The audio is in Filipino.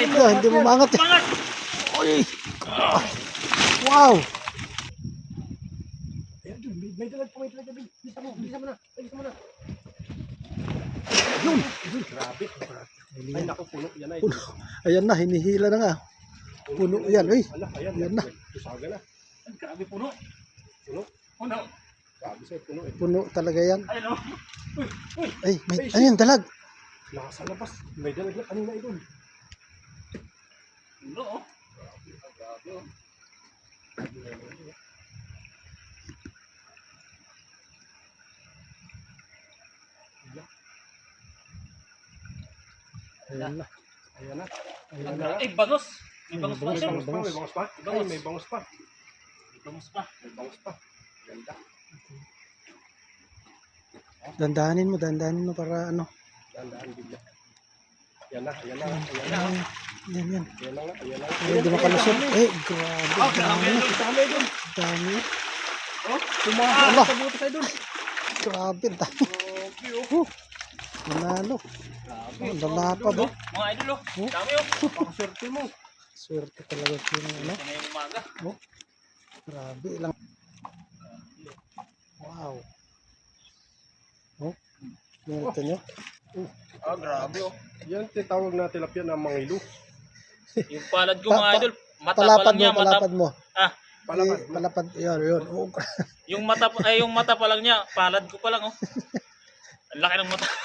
Hindi, hindi mo mangat. eh. Mangat! Uy! Wow! May, dalag po, may dalag. Bisa mo, bisa mo na. Ay, bisa mo na. Yun! Grabe. Ay, naku, puno. Yan. Puno. Ayan na, hinihila na nga. Puno yan, uy. Ayan. Yan na. Tusaga na. Ang grabe puno. Puno. Puno. Grabe sa'yo, puno eh. Puno talaga yan. Ayun o. Uy, uy. Ay, may, ayun, dalag. Nasa labas. May dalag na kanina. Puno o. Grabe oh. Ayan na. Ayan na. Ayan na. Eh, bangos. May bangos pa May siya. bangus pa, may bangus pa. Ay, may bangus pa. May bangos pa. May bangus pa. Ganda. Dandahanin mo, dandahanin mo para ano. Dandaan bigla. Yan na, ayan na, ayan na. Yan, yan. Na. Ay, hindi makalusot. Eh, grabe. Oh, grabe Dami. idol. Dami. Oh, Tumakas sa butas idol. Grabe, dami. grabe o. Manalo. Grabe. Ang lalapad, oh. Mga idol. Oh. Dami o. Pakaswerte mo. Swerte talaga yung ano. Ito na yung umaga. Grabe lang. Wow. Oh. Ito nyo. Ah, grabe o. Yan, tinatawag na tilapia na mangilo. Yung palad ko Pa- mga pa- idol. Mata pa Palapad lang mo, niya. Mata, palapad mo. ah, Palapad. Eh, palapad. Yun, yun. Oh, yung mata, ay yung mata pa lang niya. Palad ko pa lang o. Ang laki ng mata.